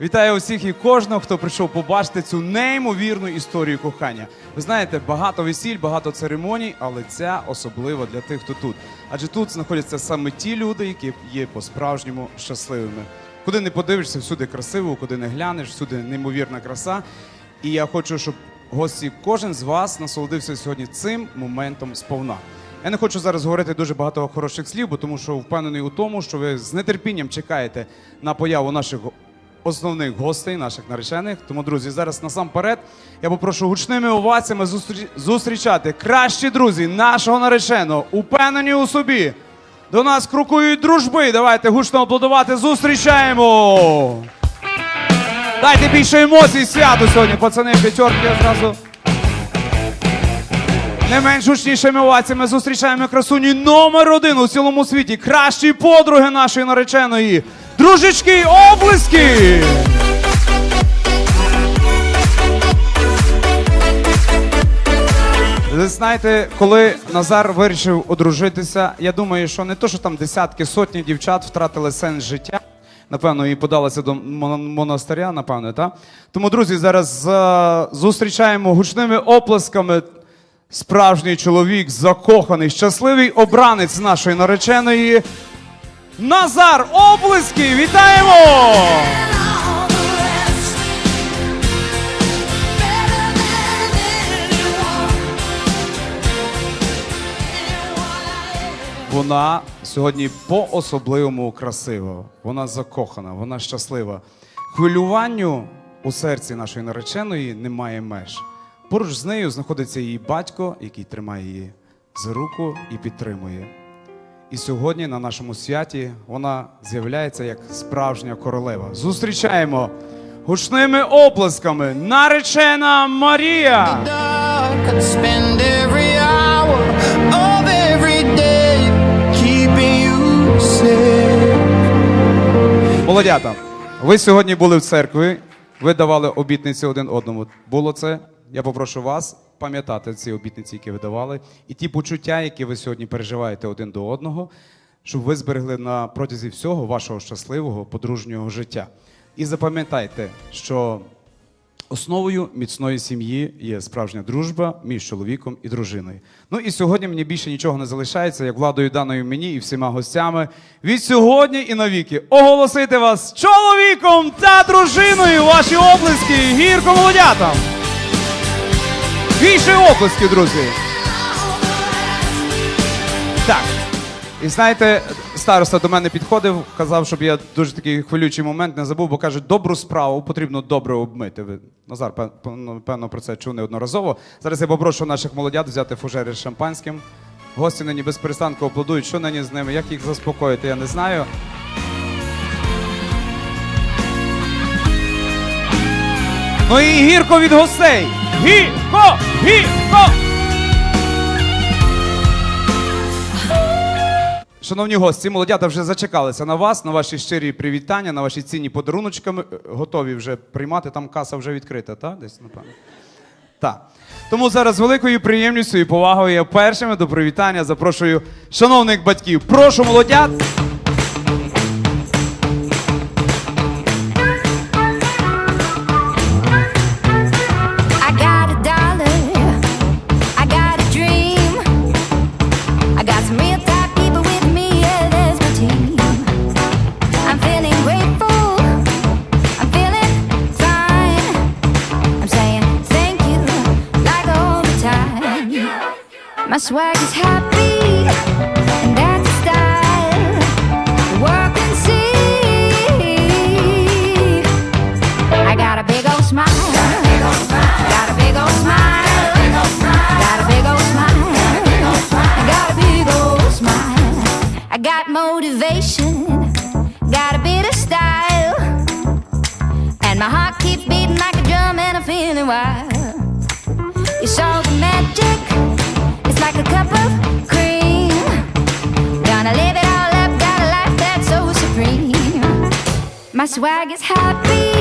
Вітаю усіх і кожного, хто прийшов побачити цю неймовірну історію кохання. Ви знаєте, багато весіль, багато церемоній, але ця особлива для тих, хто тут. Адже тут знаходяться саме ті люди, які є по-справжньому щасливими. Куди не подивишся, всюди красиво, куди не глянеш, всюди неймовірна краса. І я хочу, щоб гості, кожен з вас насолодився сьогодні цим моментом сповна. Я не хочу зараз говорити дуже багато хороших слів, бо тому що впевнений у тому, що ви з нетерпінням чекаєте на появу наших основних гостей, наших наречених. Тому, друзі, зараз насамперед я попрошу гучними оваціями зустрічати кращі друзі нашого нареченого, упевнені у собі. До нас крокують дружби. Давайте гучно аплодувати. Зустрічаємо! Дайте більше емоцій святу сьогодні, пацани, п'ятерки зразу. Не менш гучнішими оваціями зустрічаємо красуні номер один у цілому світі. Кращі подруги нашої нареченої. Дружечки облиски! Ви знаєте, коли Назар вирішив одружитися, я думаю, що не то, що там десятки, сотні дівчат втратили сенс життя. Напевно, і подалися до монастиря, напевно, так? Тому, друзі, зараз е, зустрічаємо гучними оплесками справжній чоловік, закоханий, щасливий обранець нашої нареченої. Назар Облиски! Вітаємо! Вона сьогодні по-особливому красива. Вона закохана, вона щаслива. Хвилюванню у серці нашої нареченої немає меж. Поруч з нею знаходиться її батько, який тримає її за руку і підтримує. І сьогодні на нашому святі вона з'являється як справжня королева. Зустрічаємо гучними оплесками наречена Марія! Молодята, ви сьогодні були в церкві, ви давали обітниці один одному. Було це? Я попрошу вас пам'ятати ці обітниці, які ви давали, і ті почуття, які ви сьогодні переживаєте один до одного, щоб ви зберегли на протязі всього вашого щасливого подружнього життя. І запам'ятайте, що Основою міцної сім'ї є справжня дружба між чоловіком і дружиною. Ну і сьогодні мені більше нічого не залишається, як владою даною мені і всіма гостями від сьогодні і навіки оголосити вас чоловіком та дружиною. Ваші облиски гірко молодятам. Більше оплески, друзі. Так. І знаєте, староста до мене підходив, казав, щоб я дуже такий хвилюючий момент не забув, бо каже, добру справу потрібно добре обмити. Ви, Назар, пе- певно, про це чув неодноразово. Зараз я попрошу наших молодят взяти фужери з шампанським. Гості нині без перестанку аплодують. Що нині з ними? Як їх заспокоїти, я не знаю. Ну і гірко від гостей! Гірко! Гірко! Шановні гості, молодята вже зачекалися на вас, на ваші щирі привітання, на ваші цінні подаруночки. Е, Готові вже приймати. Там каса вже відкрита, так? Десь, напевно. Так. Тому зараз великою приємністю і повагою я першими до привітання запрошую шановних батьків. Прошу молодят. My swag is happy, and that's style. The can see. I got a big old smile. Got a big old smile. Got a big old smile. Got a big old smile. I got motivation. Got a bit of style. And my heart keeps beating like a drum and I'm feeling wild. You saw the magic. Like a cup of cream. Gonna live it all up. Got a life that's so supreme. My swag is happy,